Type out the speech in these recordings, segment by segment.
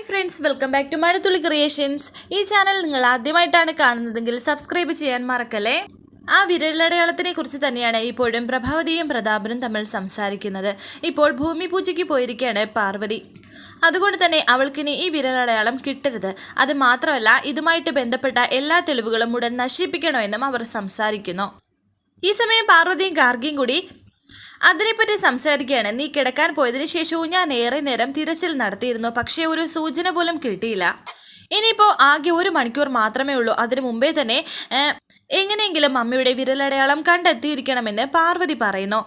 Hi friends welcome back to Mazhathulli creations ഈ channel നിങ്ങൾ ആദ്യമായിട്ടാണ് കാണുന്നതെങ്കിൽ സബ്സ്ക്രൈബ് ചെയ്യാൻ മറക്കല്ലേ? ആ വിരലടയാളത്തിനെ കുറിച്ച് തന്നെയാണ് ഇപ്പോഴും പ്രഭാവതിയും പ്രതാപനും തമ്മിൽ സംസാരിക്കുന്നത്. ഇപ്പോൾ ഭൂമി പൂജയ്ക്ക് പോയിരിക്കുകയാണ് പാർവതി. അതുകൊണ്ട് തന്നെ അവൾക്കിനി ഈ വിരലടയാളം കിട്ടരുത്. അത് മാത്രമല്ല ഇതുമായിട്ട് ബന്ധപ്പെട്ട എല്ലാ തെളിവുകളും ഉടൻ നശിപ്പിക്കണമെന്നും അവർ സംസാരിക്കുന്നു. ഈ സമയം പാർവതിയും ഗാർഗിയും കൂടി അതിനെപ്പറ്റി സംസാരിക്കുകയാണ്. നീ കിടക്കാൻ പോയതിനു ശേഷവും ഞാൻ ഏറെ നേരം തിരച്ചിൽ നടത്തിയിരുന്നു. പക്ഷേ ഒരു സൂചന പോലും കിട്ടിയില്ല. ഇനിയിപ്പോൾ ആകെ ഒരു മണിക്കൂർ മാത്രമേ ഉള്ളൂ. അതിനു മുമ്പേ തന്നെ എങ്ങനെയെങ്കിലും അമ്മയുടെ വിരലടയാളം കണ്ടെത്തിയിരിക്കണമെന്ന് പാർവതി പറയുന്നു.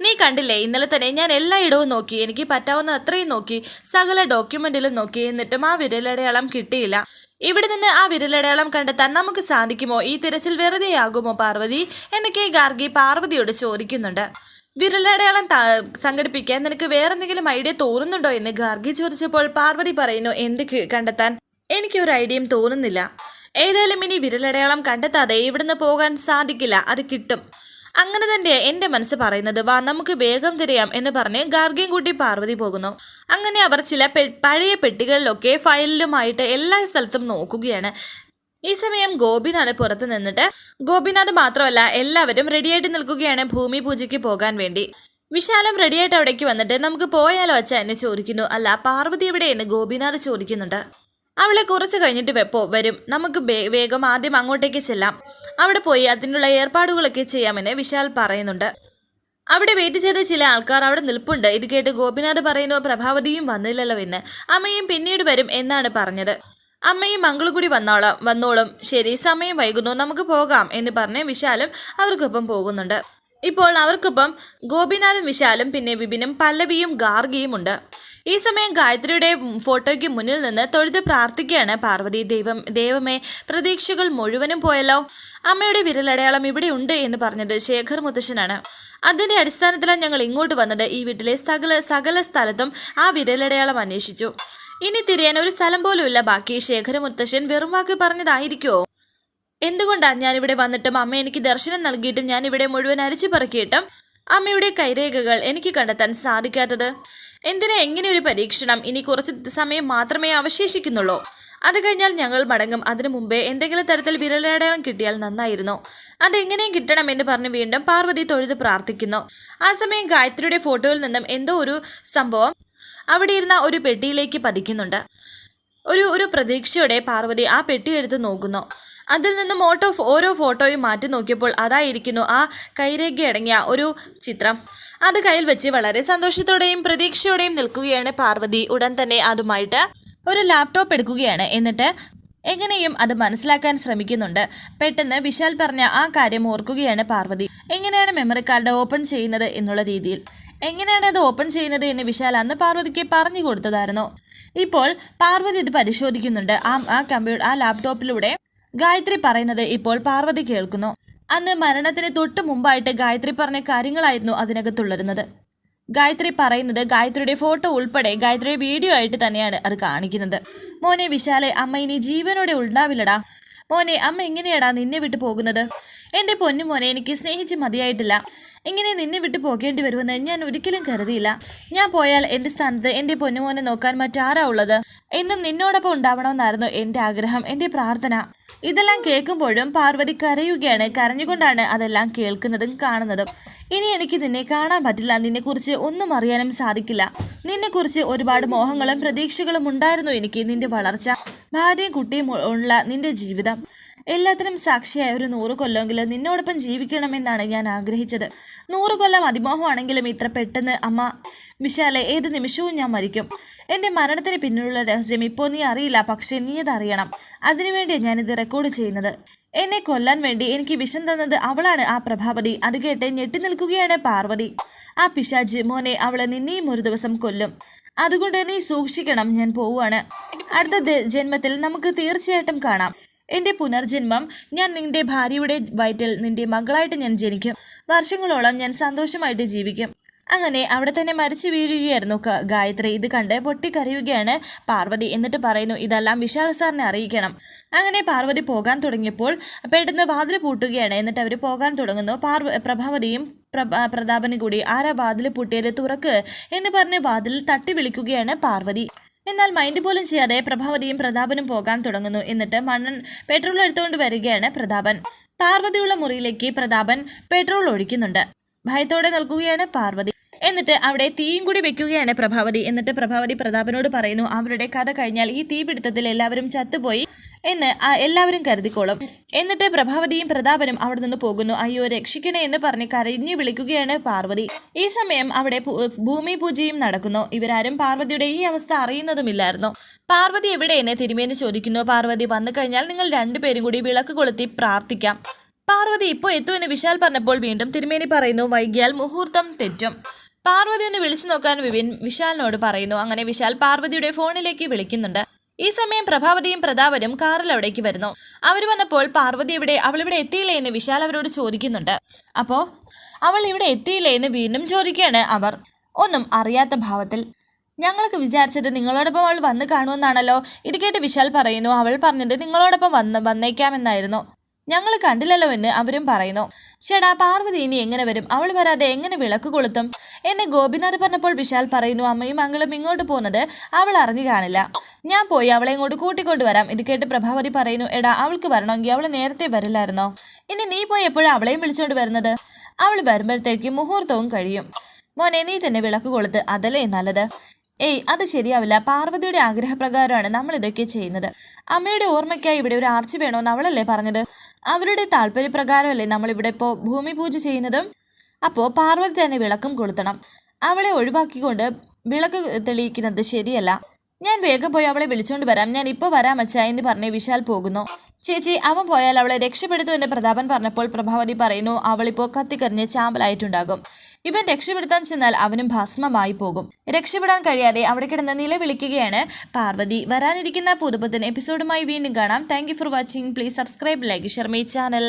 നീ കണ്ടില്ലേ ഇന്നലെ തന്നെ ഞാൻ എല്ലായിടവും നോക്കി. എനിക്ക് പറ്റാവുന്ന അത്രയും നോക്കി. സകല ഡോക്യുമെന്റിലും നോക്കി. എന്നിട്ടും ആ വിരലടയാളം കിട്ടിയില്ല. ഇവിടെ നിന്ന് ആ വിരലടയാളം കണ്ടെത്താൻ നമുക്ക് സാധിക്കുമോ? ഈ തിരച്ചിൽ വെറുതെയാകുമോ പാർവതി? എന്നൊക്കെ ഗാർഗി പാർവതിയോട് ചോദിക്കുന്നുണ്ട്. വിരലടയാളം സംഘടിപ്പിക്കാൻ നിനക്ക് വേറെന്തെങ്കിലും ഐഡിയ തോന്നുന്നുണ്ടോ എന്ന് ഗാർഗി ചോദിച്ചപ്പോൾ പാർവതി പറയുന്നു എന്ത് കണ്ടെത്താൻ? എനിക്ക് ഒരു ഐഡിയയും തോന്നുന്നില്ല. ഏതായാലും ഇനി വിരലടയാളം കണ്ടെത്താതെ ഇവിടുന്ന് പോകാൻ സാധിക്കില്ല. അത് കിട്ടും. അങ്ങനെ തന്നെ എന്റെ മനസ്സ് പറയുന്നത് വാ നമുക്ക് വേഗം തിരയാം എന്ന് പറഞ്ഞ് ഗാർഗിയും കൂട്ടി പാർവതി പോകുന്നു. അങ്ങനെ അവർ ചില പഴയ പെട്ടികളിലൊക്കെ ഫയലിലുമായിട്ട് എല്ലാ സ്ഥലത്തും നോക്കുകയാണ്. ഈ സമയം ഗോപിനാഥ് പുറത്ത് നിന്നിട്ട്. ഗോപിനാഥ് മാത്രമല്ല എല്ലാവരും റെഡിയായിട്ട് നിൽക്കുകയാണ് ഭൂമി പൂജയ്ക്ക് പോകാൻ വേണ്ടി. വിശാലം റെഡിയായിട്ട് അവിടേക്ക് വന്നിട്ട് നമുക്ക് പോയാലോ അച്ഛ? എന്നെ ചോദിക്കുന്നു. അല്ല പാർവതി എവിടെ എന്ന് ഗോപിനാഥ് ചോദിക്കുന്നുണ്ട്. അവളെ കുറച്ച് കഴിഞ്ഞിട്ട് വെപ്പോ? വരും. നമുക്ക് വേഗം ആദ്യം അങ്ങോട്ടേക്ക് ചെല്ലാം. അവിടെ പോയി അതിനുള്ള ഏർപ്പാടുകളൊക്കെ ചെയ്യാമെന്ന് വിശാൽ പറയുന്നുണ്ട്. അവിടെ വെയിറ്റ് ചെയ്ത ചില ആൾക്കാർ അവിടെ നിൽപ്പുണ്ട്. ഇത് കേട്ട് ഗോപിനാഥ് പറയുന്നു പ്രഭാവതിയും വന്നില്ലല്ലോ എന്ന്. അമ്മയും പിന്നീട് വരും എന്നാണ് പറഞ്ഞത്. അമ്മയും മംഗളും കൂടി വന്നോളാം. വന്നോളും. ശരി സമയം വൈകുന്നു. നമുക്ക് പോകാം എന്ന് പറഞ്ഞ് വിശാലും അവർക്കൊപ്പം പോകുന്നുണ്ട്. ഇപ്പോൾ അവർക്കൊപ്പം ഗോപിനാഥും വിശാലും പിന്നെ വിപിനും പല്ലവിയും ഗാർഗിയും ഉണ്ട്. ഈ സമയം ഗായത്രിയുടെ ഫോട്ടോയ്ക്ക് മുന്നിൽ നിന്ന് തൊഴുത് പ്രാർത്ഥിക്കുകയാണ് പാർവതി. ദൈവം ദൈവമേ പ്രതീക്ഷകൾ മുഴുവനും പോയല്ലോ. അമ്മയുടെ വിരലടയാളം ഇവിടെ ഉണ്ട് എന്ന് പറഞ്ഞത് ശേഖർ മുത്തശ്ശനാണ്. അതിന്റെ അടിസ്ഥാനത്തിലാണ് ഞങ്ങൾ ഇങ്ങോട്ട് വന്നത്. ഈ വീട്ടിലെ സകല സകല സ്ഥലത്തും ആ വിരലടയാളം അന്വേഷിച്ചു. ഇനി തിരിയാൻ ഒരു സ്ഥലം പോലുമില്ല. ബാക്കി ശേഖര മുത്തശ്ശൻ വെറും വാക്ക് പറഞ്ഞതായിരിക്കുമോ എന്തുകൊണ്ടാ ഞാൻ ഇവിടെ വന്നിട്ടും അമ്മ എനിക്ക് ദർശനം നൽകിയിട്ടും ഞാൻ ഇവിടെ മുഴുവൻ അരിച്ചു പറക്കിയിട്ടും അമ്മയുടെ കൈരേഖകൾ എനിക്ക് കണ്ടെത്താൻ സാധിക്കാത്തത്? എന്തിനാ എങ്ങനെ ഒരു പരീക്ഷണം? ഇനി കുറച്ച് സമയം മാത്രമേ അവശേഷിക്കുന്നുള്ളൂ. അത് കഴിഞ്ഞാൽ ഞങ്ങൾ മടങ്ങും. അതിനു മുമ്പേ എന്തെങ്കിലും തരത്തിൽ വിരലടയാളം കിട്ടിയാൽ നന്നായിരുന്നു. അതെങ്ങനെയും കിട്ടണം എന്ന് പറഞ്ഞ് വീണ്ടും പാർവതി തൊഴുത് പ്രാർത്ഥിക്കുന്നു. ആ സമയം ഗായത്രിയുടെ ഫോട്ടോയിൽ നിന്നും എന്തോ ഒരു സംഭവം അവിടെ ഇരുന്ന ഒരു പെട്ടിയിലേക്ക് പതിക്കുന്നുണ്ട്. ഒരു ഒരു പ്രതീക്ഷയോടെ പാർവതി ആ പെട്ടി എടുത്ത് നോക്കുന്നു. അതിൽ നിന്നും ഓട്ടോ ഓരോ ഫോട്ടോയും മാറ്റി നോക്കിയപ്പോൾ അതായിരിക്കുന്നു ആ കൈരേഖ അടങ്ങിയ ഒരു ചിത്രം. അത് കയ്യിൽ വെച്ച് വളരെ സന്തോഷത്തോടെയും പ്രതീക്ഷയോടെയും നിൽക്കുകയാണ് പാർവതി. ഉടൻ തന്നെ അതുമായിട്ട് ഒരു ലാപ്ടോപ്പ് എടുക്കുകയാണ്. എന്നിട്ട് എങ്ങനെയും അത് മനസ്സിലാക്കാൻ ശ്രമിക്കുന്നുണ്ട്. പെട്ടെന്ന് വിശാൽ പറഞ്ഞ ആ കാര്യം ഓർക്കുകയാണ് പാർവതി. എങ്ങനെയാണ് മെമ്മറി കാർഡ് ഓപ്പൺ ചെയ്യുന്നത് എന്നുള്ള രീതിയിൽ. എങ്ങനെയാണ് അത് ഓപ്പൺ ചെയ്യുന്നത് എന്ന് വിശാൽ അന്ന് പാർവതിക്ക് പറഞ്ഞു കൊടുത്തതായിരുന്നു. ഇപ്പോൾ പാർവതി ഇത് പരിശോധിക്കുന്നുണ്ട്. ആ ആ കമ്പ്യൂട്ടർ ആ ലാപ്ടോപ്പിലൂടെ ഗായത്രി പറയുന്നത് ഇപ്പോൾ പാർവതി കേൾക്കുന്നു. അന്ന് മരണത്തിന് തൊട്ട് മുമ്പായിട്ട് ഗായത്രി പറഞ്ഞ കാര്യങ്ങളായിരുന്നു അതിനകത്തുള്ളരുന്നത്. ഗായത്രി പറയുന്നത് ഗായത്രിയുടെ ഫോട്ടോ ഉൾപ്പെടെ ഗായത്രിയുടെ വീഡിയോ ആയിട്ട് തന്നെയാണ് അത് കാണിക്കുന്നത്. മോനെ വിശാലെ അമ്മ ഇനി ജീവനോടെ ഉണ്ടാവില്ലടാ. മോനെ അമ്മ എങ്ങനെയാടാ നിന്നെ വിട്ടു പോകുന്നത്? എന്റെ പൊന്നു മോനെ എനിക്ക് സ്നേഹിച്ച് മതിയായിട്ടില്ല. ഇങ്ങനെ നിന്നെ വിട്ടു പോകേണ്ടി വരുമെന്ന് ഞാൻ ഒരിക്കലും കരുതിയില്ല. ഞാൻ പോയാൽ എന്റെ സ്ഥാനത്ത് എന്റെ പൊന്നുമോനെ നോക്കാൻ മറ്റാരാ ഉള്ളത്? എന്നും നിന്നോടൊപ്പം ഉണ്ടാവണമെന്നായിരുന്നു എന്റെ ആഗ്രഹം എന്റെ പ്രാർത്ഥന. ഇതെല്ലാം കേൾക്കുമ്പോഴും പാർവതി കരയുകയാണ് കരഞ്ഞുകൊണ്ടാണ് അതെല്ലാം കേൾക്കുന്നതും കാണുന്നതും. ഇനി എനിക്ക് നിന്നെ കാണാൻ പറ്റില്ല നിന്നെക്കുറിച്ച് ഒന്നും അറിയാനും സാധിക്കില്ല. നിന്നെക്കുറിച്ച് ഒരുപാട് മോഹങ്ങളും പ്രതീക്ഷകളും ഉണ്ടായിരുന്നു എനിക്ക് നിന്റെ വളർച്ച ഭാര്യയും കുട്ടിയും ഉള്ള നിന്റെ ജീവിതം. എല്ലാത്തിനും സാക്ഷിയായ ഒരു നൂറ് കൊല്ലമെങ്കിലും നിന്നോടൊപ്പം ജീവിക്കണമെന്നാണ് ഞാൻ ആഗ്രഹിച്ചത്. നൂറ് കൊല്ലം അതിമോഹമാണെങ്കിലും ഇത്ര പെട്ടെന്ന് അമ്മ വിശാലെ ഏത് നിമിഷവും ഞാൻ മരിക്കും. എന്റെ മരണത്തിന് പിന്നിലുള്ള രഹസ്യം ഇപ്പോൾ നീ അറിയില്ല പക്ഷേ നീ അതറിയണം അതിനുവേണ്ടിയാണ് ഞാനിത് റെക്കോർഡ് ചെയ്യുന്നത്. എന്നെ കൊല്ലാൻ വേണ്ടി എനിക്ക് വിഷം തന്നത് അവളാണ് ആ പ്രഭാവതി. അത് കേട്ട് ഞെട്ടി നിൽക്കുകയാണ് പാർവതി. ആ പിശാജ് മോനെ അവളെ നിന്നെയും ഒരു ദിവസം കൊല്ലും. അതുകൊണ്ട് നീ സൂക്ഷിക്കണം ഞാൻ പോവുകയാണ്. അടുത്ത ജന്മത്തിൽ നമുക്ക് തീർച്ചയായിട്ടും കാണാം. എന്റെ പുനർജന്മം ഞാൻ നിന്റെ ഭാര്യയുടെ വയറ്റിൽ നിന്റെ മകളായിട്ട് ഞാൻ ജനിക്കും. വർഷങ്ങളോളം ഞാൻ സന്തോഷമായിട്ട് ജീവിക്കും. അങ്ങനെ അവിടെ തന്നെ മരിച്ചു വീഴുകയായിരുന്നു ഗായത്രി. ഇത് കണ്ട് പൊട്ടിക്കരയുകയാണ് പാർവതി എന്നിട്ട് പറയുന്നു ഇതെല്ലാം വിശാൽ സാറിനെ അറിയിക്കണം. അങ്ങനെ പാർവതി പോകാൻ തുടങ്ങിയപ്പോൾ പെട്ടെന്ന് വാതിൽ പൂട്ടുകയാണ്. എന്നിട്ട് അവർ പോകാൻ തുടങ്ങുന്നു. പാർവ പ്രഭാവതിയും പ്രഭ പ്രതാപനും കൂടി ആരാ വാതിൽ പൂട്ടിയത്? തുറക്ക് എന്ന് പറഞ്ഞ് വാതിൽ തട്ടി വിളിക്കുകയാണ് പാർവതി. എന്നാൽ മൈൻഡ് പോലും ചെയ്യാതെ പ്രഭാവതിയും പ്രതാപനും പോകാൻ തുടങ്ങുന്നു. എന്നിട്ട് മണ്ണൻ പെട്രോൾ എടുത്തുകൊണ്ട് വരികയാണ് പ്രതാപൻ. പാർവതിയുള്ള മുറിയിലേക്ക് പ്രതാപൻ പെട്രോൾ ഒഴിക്കുന്നുണ്ട്. ഭയത്തോടെ നൽകുകയാണ് പാർവതി. എന്നിട്ട് അവിടെ തീയും കൂടി വെക്കുകയാണ് പ്രഭാവതി. എന്നിട്ട് പ്രഭാവതി പ്രതാപനോട് പറയുന്നു അവരുടെ കഥ കഴിഞ്ഞാൽ ഈ തീപിടുത്തത്തിൽ എല്ലാവരും ചത്തുപോയി. എന്ന് എല്ലാവരും കരുതിക്കോളും. എന്നിട്ട് പ്രഭാവതിയും പ്രതാപനും അവിടെ നിന്ന് പോകുന്നു. അയ്യോ രക്ഷിക്കണേ എന്ന് പറഞ്ഞ് കരഞ്ഞു വിളിക്കുകയാണ് പാർവതി. ഈ സമയം അവിടെ ഭൂമി പൂജയും നടക്കുന്നു. ഇവരാരും പാർവതിയുടെ ഈ അവസ്ഥ അറിയുന്നതുമില്ലായിരുന്നു. പാർവതി എവിടെയെന്ന് തിരുമേനി ചോദിക്കുന്നു. പാർവതി വന്നു കഴിഞ്ഞാൽ നിങ്ങൾ രണ്ടുപേരും കൂടി വിളക്ക് കൊളുത്തി പ്രാർത്ഥിക്കാം. പാർവതി ഇപ്പോൾ എത്തുമെന്ന് വിശാൽ പറഞ്ഞപ്പോൾ വീണ്ടും തിരുമേനി പറയുന്നു വൈകിയാൽ മുഹൂർത്തം തെറ്റും. പാർവതി ഒന്ന് വിളിച്ചു നോക്കാൻ വിപിൻ വിശാലിനോട് പറയുന്നു. അങ്ങനെ വിശാൽ പാർവതിയുടെ ഫോണിലേക്ക് വിളിക്കുന്നുണ്ട്. ഈ സമയം പ്രഭാവതിയും പ്രതാപനും കാറിൽ അവിടേക്ക് വരുന്നു. അവർ വന്നപ്പോൾ പാർവതി ഇവിടെ അവൾ ഇവിടെ എത്തിയില്ലേ? എന്ന് വിശാൽ അവരോട് ചോദിക്കുന്നുണ്ട്. അപ്പോൾ അവൾ ഇവിടെ എത്തിയില്ലേ? എന്ന് വീണ്ടും ചോദിക്കുകയാണ് അവർ. ഒന്നും അറിയാത്ത ഭാവത്തിൽ ഞങ്ങൾക്ക് വിചാരിച്ചിട്ട് നിങ്ങളോടൊപ്പം അവൾ വന്ന് കാണുമെന്നാണല്ലോ. ഇത് കേട്ട് വിശാൽ പറയുന്നു അവൾ പറഞ്ഞത് നിങ്ങളോടൊപ്പം വന്ന് വന്നേക്കാമെന്നായിരുന്നു. ഞങ്ങൾ കണ്ടില്ലല്ലോ എന്ന് അവരും പറയുന്നു. ചേടാ പാർവതി ഇനി എങ്ങനെ വരും? അവൾ വരാതെ എങ്ങനെ വിളക്ക് കൊളുത്തും? എന്നെ ഗോപിനാഥ് പറഞ്ഞപ്പോൾ വിശാൽ പറയുന്നു അമ്മയും അങ്ങളും ഇങ്ങോട്ട് പോകുന്നത് അവൾ അറിഞ്ഞു കാണില്ല. ഞാൻ പോയി അവളെ ഇങ്ങോട്ട് കൂട്ടിക്കൊണ്ടുവരാം ഇത് കേട്ട് പ്രഭാവതി പറയുന്നു എടാ അവൾക്ക് വരണമെങ്കിൽ അവൾ നേരത്തെ വരില്ലായിരുന്നോ? ഇനി നീ പോയി എപ്പോഴാണ് അവളെയും വിളിച്ചോണ്ട് വരുന്നത്? അവൾ വരുമ്പോഴത്തേക്ക് മുഹൂർത്തവും കഴിയും. മോനെ നീ തന്നെ വിളക്ക് കൊളുത്ത് അതല്ലേ നല്ലത്? ഏയ് അത് ശരിയാവില്ല. പാർവതിയുടെ ആഗ്രഹപ്രകാരമാണ് നമ്മൾ ഇതൊക്കെ ചെയ്യുന്നത്. അമ്മയുടെ ഓർമ്മയ്ക്കായി ഇവിടെ ഒരു ആർച്ച് വേണമെന്ന് അവളല്ലേ പറഞ്ഞത്? അവരുടെ താല്പര്യപ്രകാരമല്ലേ നമ്മൾ ഇവിടെ ഇപ്പോൾ ഭൂമി പൂജ ചെയ്യുന്നതും? അപ്പോൾ പാർവതി തന്നെ വിളക്കും കൊളുത്തണം. അവളെ ഒഴിവാക്കിക്കൊണ്ട് വിളക്ക് തെളിയിക്കുന്നത് ശരിയല്ല. ഞാൻ വേഗം പോയി അവളെ വിളിച്ചോണ്ട് വരാം. ഞാൻ ഇപ്പോൾ വരാം അച്ഛാ എന്ന് പറഞ്ഞ് വിശാൽ പോകുന്നു. ചേച്ചി അവൻ പോയാൽ അവളെ രക്ഷപ്പെടുത്തു എന്ന് പ്രതാപൻ പറഞ്ഞപ്പോൾ പ്രഭാവതി പറയുന്നു അവളിപ്പോൾ കത്തിക്കറിഞ്ഞ് ചാമ്പലായിട്ടുണ്ടാകും. ഇവൻ രക്ഷപ്പെടുത്താൻ ചെന്നാൽ അവനും ഭസ്മമായി പോകും. രക്ഷപ്പെടാൻ കഴിയാതെ അവിടെ കിടന്ന് നിലവിളിക്കുകയാണ് പാർവതി. വരാനിരിക്കുന്ന പുതുപുത്തൻ എപ്പിസോഡുമായി വീണ്ടും കാണാം. Thank for watching please subscribe like share channel